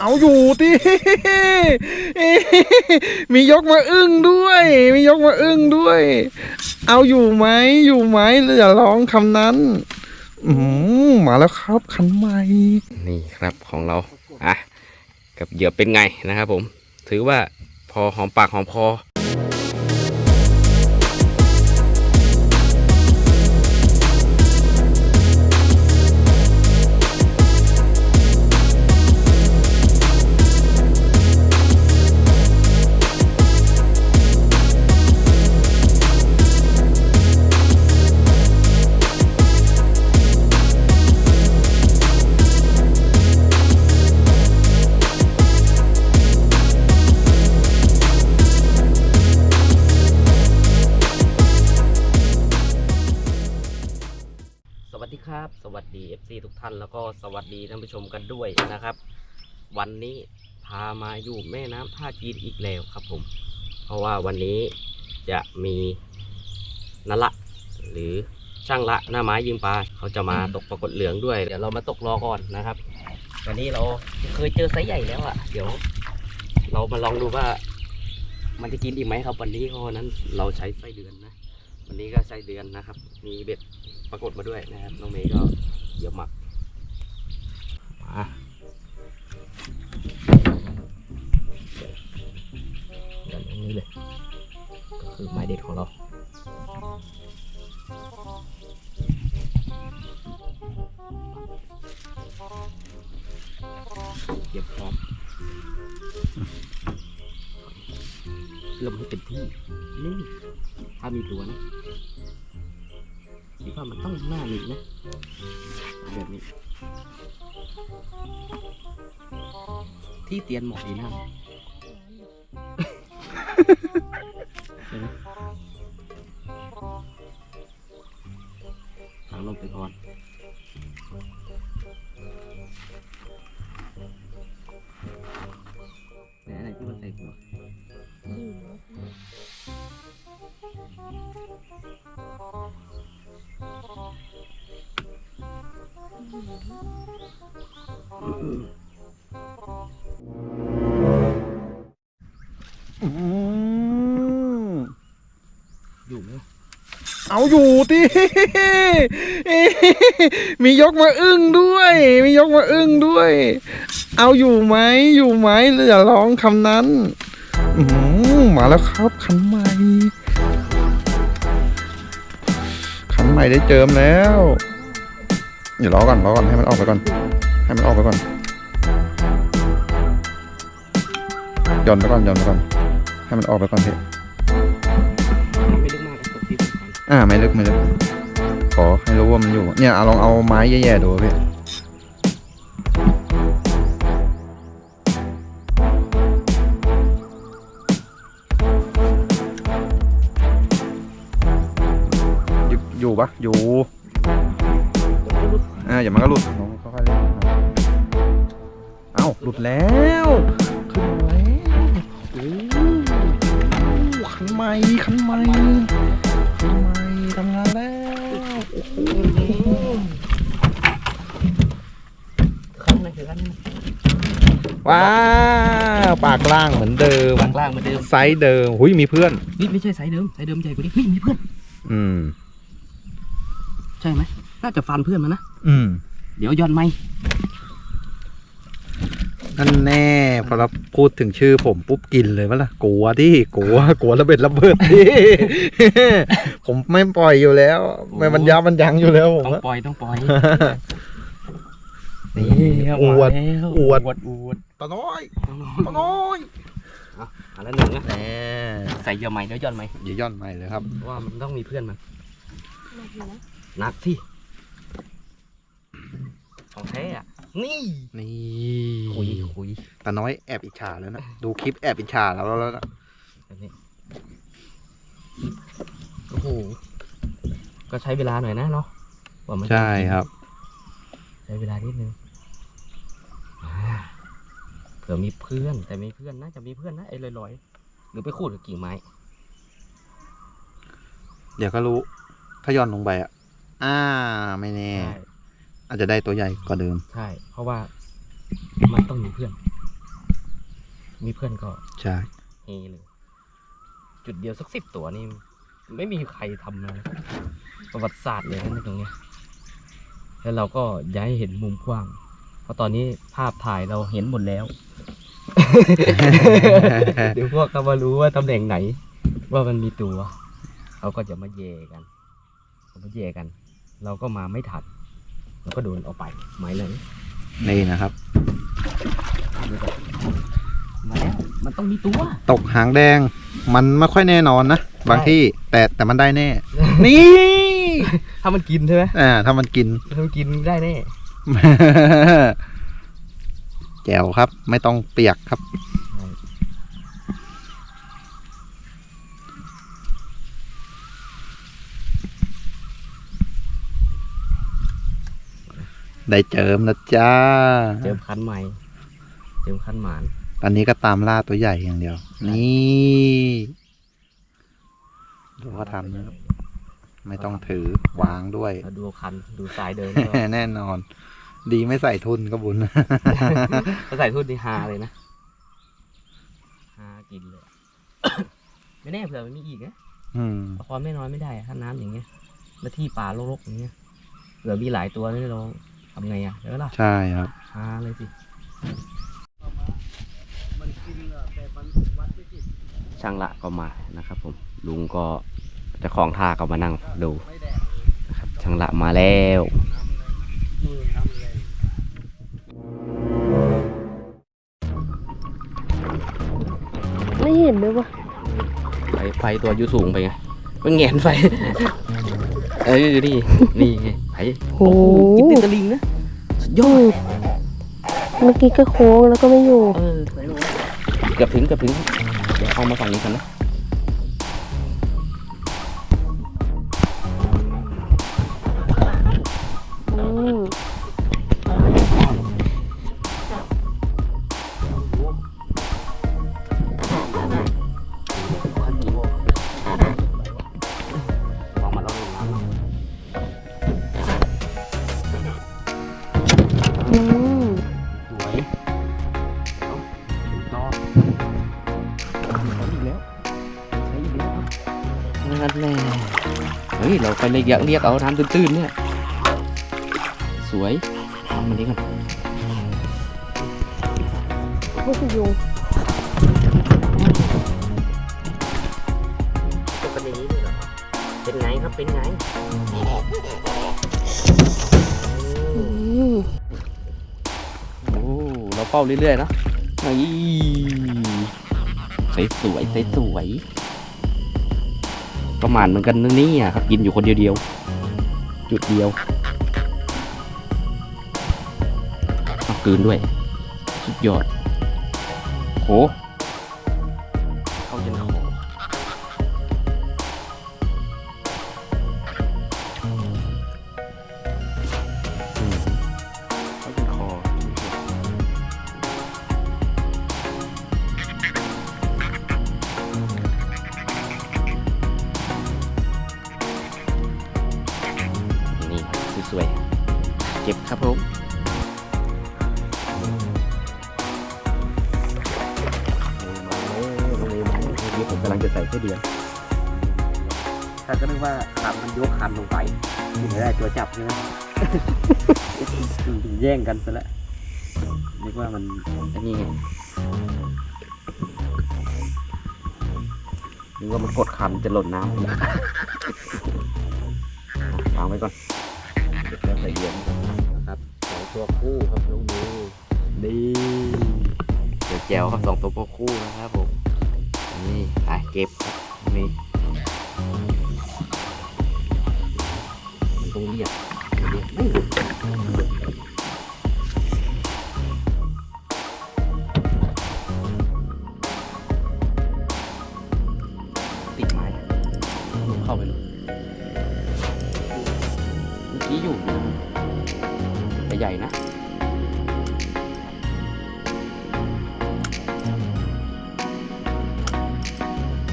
เอาอยู่ที่มียกมาอึ้งด้วย มียกมาอึ้งด้วย เอาอยู่ไหมอยู่ไหมออย่าร้องคำนั้นอืมมาแล้วครับคันใหม่นี่ครับของเราอะกับเหยื่อเป็นไงนะครับผม ถือว่าพอหอมปากหอมคอานแล้วก็สวัสดีท่านผู้ชมกันด้วยนะครับ วันนี้พามาอยู่แม่น้ำท่าจีนอีกแล้วครับผม เพราะว่าวันนี้จะมีนละ หรือช่างละหน้าไม้ยิงปลาเขาจะมาตกปรากฏเหลืองด้วยเดี๋ยวเรามาตกรอก่อนนะครับ วันนี้เราเคยเจอไซส์ใหญ่แล้วอะ่ะ เดี๋ยว เรามาลองดูว่า มันจะกินอีกไหมครับวันนี้เพราะนั้นเราใช้ไส้เดือนนะวันนี้ก็ไส้เดือนนะครับ มีเบ็ดปรากฏมาด้วยนะครับน้องเมย์ก็เหยียบหมัก ดี๋ยวตรงนี้เลย ก็คือไม้เด็ดของเราเหยียบพร้อมเริ่มให้เป็นที่นี่ถ้ามีตัวนะ ที่เตียนหมอกดีนะใช่ไเอาอยู่ดิมียกมาอึ้งด้วย มียกมาอึ้งด้วย เอาอยู่ไหมอยู่ไหมอย่าร้องคำนั้นมาแล้วครับคันใหม่คันใหม่ได้เจิมแล้วเดี๋ยวรอก่อนรอก่อนให้มันออกไปก่อน ให้มันออกไปก่อนหย่อนไปก่อนหย่อนไปก่อนให้มันออกไปก่อนพี่ไม่ อ่าไม่ลึกไม่ลึกขอให้รู้ว่ามันอยู่ เนี่ยเอาลองเอาไม้แย่ๆดูพี่อยู่อยู่ปะอยู่อ่าอย่ามันก็หลุด ว้าวปากล่างเหมือนเดิมปากล่างเหมือนเดิมไซส์เดิมหุยมีเพื่อนนี่ไม่ใช่ไซส์เดิมไซส์เดิมใหญ่กว่านี้เฮ้ยมีเพื่อน อืม ใช่ไหมน่าจะฟันเพื่อนมานะอืม เดี๋ยวย้อนไม่นั่นแน่พอเราพูดถึงชื่อผมปุ๊บกินเลยปะล่ะกลัวดิกลัวกลัวระเบิดระเบิดดิผมไม่ปล่อยอยู่แล้วไม่บรรยาบรรยังอยู่แล้วผมต้องอะปล่อยต้องปล่อย นี่อวดมาแล้วอวด อวดอวดตาน้อยตาน้อยอันละหนึ่งนะแน่ใส่เหยื่อใหม่เดี๋ยวย้อนไหมอย่าย่อนใหม่เลยครับ ว่ามันต้องมีเพื่อนมันหนักที่ของแท้อะนี่นี่คุยคุยตาน้อยแอบอิจฉาแล้วนะ ดูคลิปแอบอิจฉาแล้วแล้วนะแบบนี้โอ้โหก็ใช้เวลาหน่อยนะเนาะกว่ามันจะใช่ครับ ใช้เวลานิดนึงอ่าเผื่อมีเพื่อน แต่มีเพื่อนน่าจะมีเพื่อนนะไอ้ลอยๆหรือไปขูดกับกิ่งไม้ เดี๋ยวก็รู้ ถ้าย่อนลงไปอะอ่าไม่แน่ ใช่อาจจะได้ตัวใหญ่กว่าเดิม ใช่ เพราะว่ามันต้องมีเพื่อน มีเพื่อนก็ใช่ เฮเลย จุดเดียวสักสิบตัวนี่ ไม่มีใครทำเลยประวัติศาสตร์เลยนะตรงเนี้ยแล้วเราก็ย้ายเห็นมุมกว้าง เพราะตอนนี้ภาพถ่ายเราเห็นหมดแล้ว เดี๋ยวพวกเขามารู้ว่าตำแหน่งไหน ว่ามันมีตัว เขาก็จะมาเยกันเขามาเยกัน เราก็มาไม่ทันเราก็โดนเอาไปหมายเลยนี่นะครับ มาแล้วมันต้องมีตัว ตกหางแดง มันไม่ค่อยแน่นอนนะ บางใช่ที่แต่แต่มันได้แน่ นี่ถ้ามันกินใช่ไหมอ่าถ้ามันกินถ้ามันกินได้แน่ แจ๋วครับ ไม่ต้องเปียกครับ ได้เจิมนะจ้า เจิมคันใหม่ เจิมคันหมาน ตอนนี้ก็ตามล่าตัวใหญ่อย่างเดียว นี่ดูเขาทำนะครับไม่ต้องถือวางด้วยแล้วดูคัน ดูสายเดินก็แน่นอน ดีไม่ใส่ทุนก็บุญ ถ้าใส่ทุ่นนี่ฮาเลยนะฮากินเลย ไม่แน่เผื่อมันมีอีกนะอืมเอาความไม่น้อยไม่ได้อะถ้าน้ำอย่างเงี้ย แล้วที่ป่ารกๆอย่างเงี้ยเผื่อมีหลายตัวนี่เราทำไงอะเดี๋ยวล่ะใช่ครับ ฮาเลยสิช่างละก็มานะครับ ผม ลุงก็เจะของท่าก็มานั่งดูนะครับช่างละมาแล้วไม่เห็นเลยว่ะไฟไฟตัวอยูสูงไปไงมันแงนไฟ เออนี่นี่ไงไฟโอ้โหกินติดตะลิงนะสุดยอดเมื่อกี้ก็โค้งแล้วก็ไม่อยู่เออเกือบถึงเกือบถึงเดี๋ยวเอามาฝั่งนี้กันนะ อืมสวยเอาถึงต่อใช้อีกแล้วใช้อีกแล้วครับนั่นแหละเฮ้ย เราไปเรียกเรียกเอาน้ำตื้นๆเนี่ย สวยทำมันนี้ก่อนผู้สยุงตัวกันอย่างนี้เลยเหรอครับเป็นไงครับ เป็นไง อืมโอ้ เป้าเรื่อยๆนะนี่ใสสวยใสสวยประมาณเหมือนกันนะนี่ะครับกินอยู่คนเดียวๆจุดเดียวเอากืนด้วยสุดยอดโห แย่งกันซะแล้วนึกว่ามันอันนี้นึกว่ามันกดคันจะหล่นน้ำวางไว้ก่อนเดี๋ยวใส่เย็นก่อนครับสองตัวคู่ครับน้องมือดีเดี๋ยวแจวครับสองตัวคู่นะครับผมนี่ไปเก็บครับนี่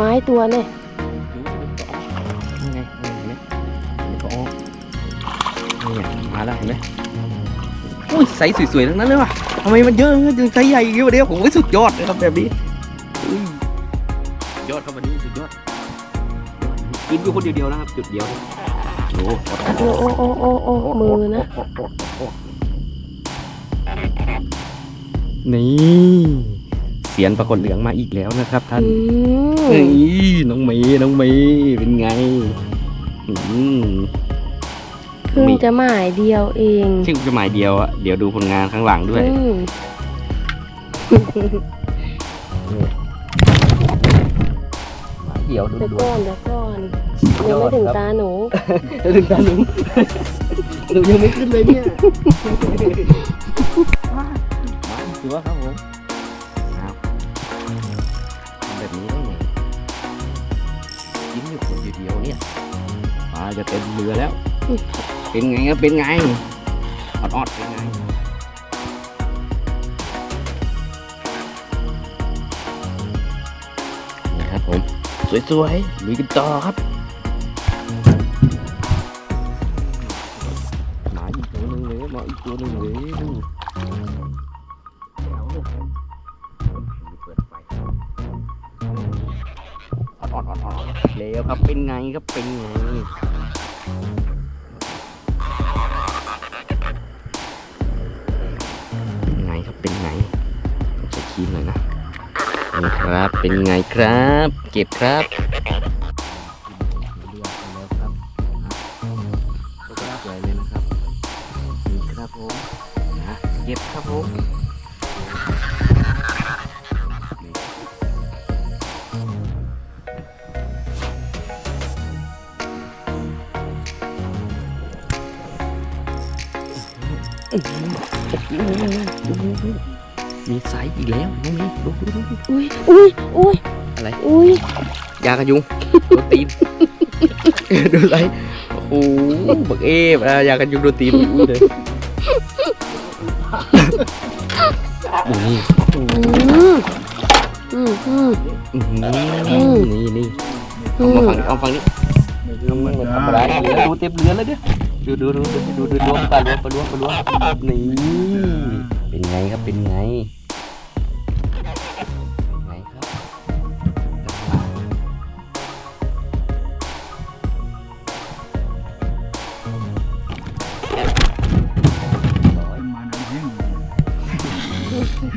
ไม้ตัวเนี่ยนี่ไงนี่เห็นไหมนี่ก็ออกนี่ไงมาแล้วเห็นไหมอุ้ยไซส์สวยๆทั้งนั้นเลยว่ะททำไมมันเยอะถึงไซส์ใหญ่อย่างนี้วะเนี่ยผมว่าสุดยอดนะครับแบบนี้อุ้ยสุดยอดครับวันนี้สุดยอดกินอยู่คนเดียวๆนะครับจุดเดียวโอ้โหโอ้โอ้โอ้โอ้โอ้มือนะนี่เสียนปรากฏเหลืองมาอีกแล้วนะครับ ท่านอืมเฮ้ยน้องเมย์น้องเมย์เป็นไงอืมเพิ่งจะหมายเดียวเองชื่อจะหมายเดียวอะเดี๋ยวดูผลงานข้างหลังด้วยอืมหมายเดียวดูเดี๋ยวดูก่อนเดี๋ยวก่อนยังไม่ถึงตาหนูถึงตาหนูหนูยังไม่ขึ้นเลยเนี่ยมาถือว่าครับผม จะเต็มเรือแล้ว เป็นไงครับเป็นไงออดๆเป็นไงนี่ครับผม สวยๆลุยกันต่อครับหมาอีกตัวหนึ่งเลยหมาอีกตัวหนึ่งเลยดู ๆเร็วครับเป็นไงครับเป็นไงไงครับเป็นไงต้องใส่ครีมหน่อยนะนี่ครับเป็นไงครับ เก็บครับเลือกแล้วครับก็กระสวยเลยนะครับนี่ครับผมนะเก็บครับผม มีไซส์อีกแล้วน้องนี่ดูดูดูดูอุ้ยอุ้ยอุ้ยอะไรอุ้ยยากันยุงโดนตีนดูไรโอ้โหบักเอฟอะยากันยุงโดนตีนอุ้ยเลยโอ้นี่อืมอืมอืมอื้อหืออืมนี่นี่อืเอามามฟังเอาฟังนี่มันธรรมดาเรือดูเต็มเรือแล้วเนี่ยดูดูดูดูดูดูดูปลาล้วปลาล้วปลาล้วนี่เป็นไง ครับเป็นไงเป็นไงครับ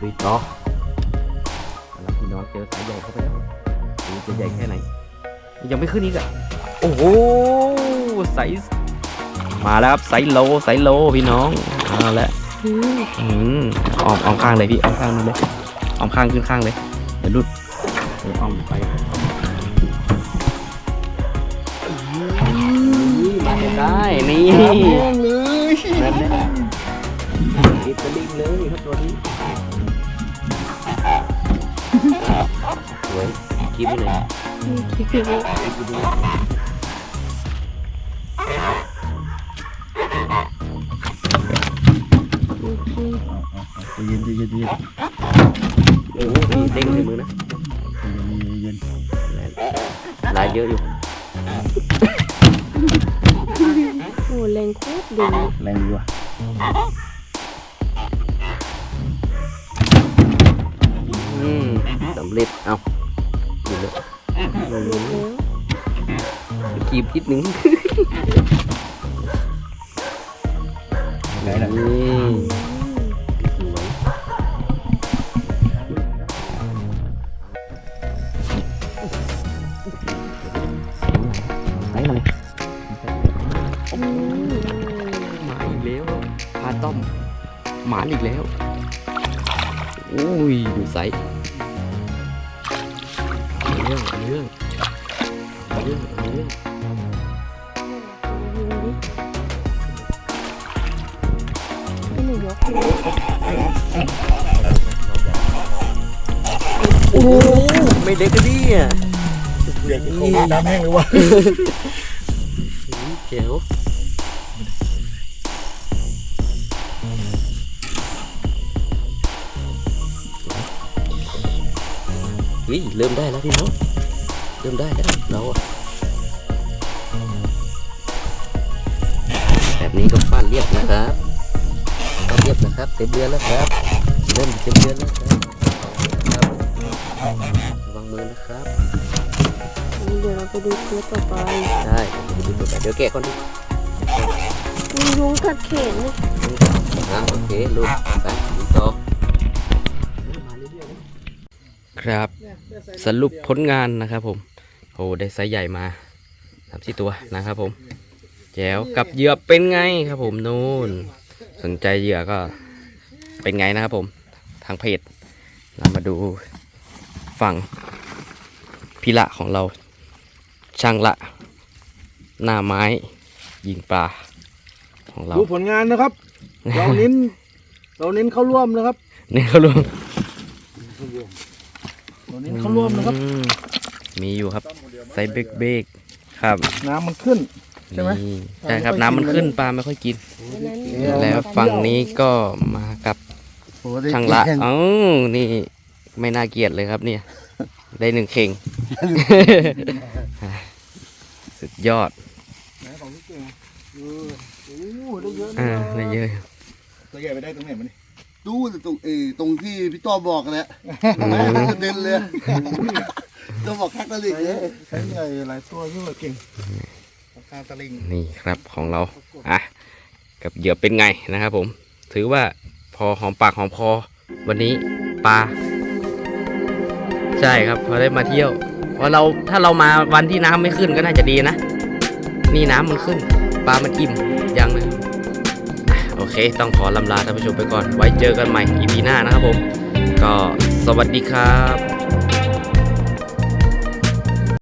ดูต่อแล้วพี่น้องเจอสายใหญ่เข้าไปแล้วดูจะใหญ่แค่ไหน ยังไม่ขึ้นอีกอะ โอ้โหไซส์มาแล้วครับไซส์โลไซส์โลพี่น้องเอาละ อืมอืมอ้อมอ้อมข้างเลยพี่อ้อมข้างนี่เลยอ้อมข้างขึ้นข้างเลยเดี๋ยวหลุดเดี๋ยวอ้อมไปมาได้นี่เริ่มเลยนั่นแหละอิตาลีเลยครับตัวนี้สวยคลิปนี้เลยคิดดูอื ย็นใจเย็นใจเย็นโอ้โหพี่เด้งในมือนะใจเย็นลายเยอะอยู่โอ้แรงโคตรดีแรงดีว่ะอืมสำเร็จ เอาดูเลยหลุดแล้วคีบนิดนึงไหนล่ะ หมานอีกแล้วอุ้ยดูไซส์เอาเรื่องเอาเรื่องเอาเรื่องเอาเรื่องให้หนูยกให้โอ้โหไม่เด็กกันดิอะเด็กเขาน้ำแห้งเลยว่ะเจ๋ว เฮ้ยเริ่มได้แล้วพี่น้องเริ่มได้แล้วเราอะแบบนี้ก็ฟาดเรียบนะครับฟาดเรียบนะครับ เต็มเรือแล้วครับ เริ่มจะเดือนแล้วครับระวังมือนะครับเดี๋ยวเราไปดูเคสต่อไปใช่เดี๋ยวดูตัวเดี๋ยวแกะก่อนดิมียุงกัดแขนนี่อะโอเคลูกไปดูต่อ ครับ สรุปผลงานนะครับ ผมโอ้ได้ไซส์ใหญ่มาสามสี่ตัวนะครับ ผมแจ๋วกับเหยื่อเป็นไงครับ ผมนู่นสนใจเหยื่อก็เป็นไงนะครับ ผมทางเพจเรามาดูฝั่งพิละของเราช่างละ หน้าไม้ ยิงปลาของเรา ดูผลงานนะครับ เราเน้น เราเน้นเข้าร่วมนะครับ เนี่ยเขารวม เราเน้นเข้าร่วมนะครับ อืมมีอยู่ครับไซส์เบกเบกครับน้ำมันขึ้น ใช่ไหม นี่ใช่ครับปลาไม่ค่อยน้ำมันกินขึ้นเลยปลาไม่ค่อยกิน อันนั้นเนี่ยแล้วฝั่งนี้ก็มากับช่างละเอ้านี่ไม่น่าเกลียดเลยครับเนี่ย ได้หนึ่งเข่ง สุดยอดไหนของพี่เก่งเออโอ้ได้เยอะอ่าได้เยอะตัวใหญ่ไปได้ตรงไหนมันนี่ดูแต่ตรงเออตรงที่พี่ต้อบอกกันแหละอืมกระเด็นเลยต้องบอกแค่ตะลิงเลยใช้ใหญ่หลายตัวเยอะเก่งราคาตะลิงนี่ครับของเราอะกับเหยื่อเป็นไงนะครับผม ถือว่าพอหอมปากหอมคอวันนี้ปลาใช่ครับพอได้มาเที่ยวเพราะเราถ้าเรามาวันที่น้ำไม่ขึ้นก็น่าจะดีนะ นี่น้ำมันขึ้น ปลามันอิ่มยังเลยอะโอ เค ต้องขอลำลาท่านผู้ชมไปก่อน ไว้เจอกันใหม่ EP หน้านะครับผม ก็สวัสดีครับ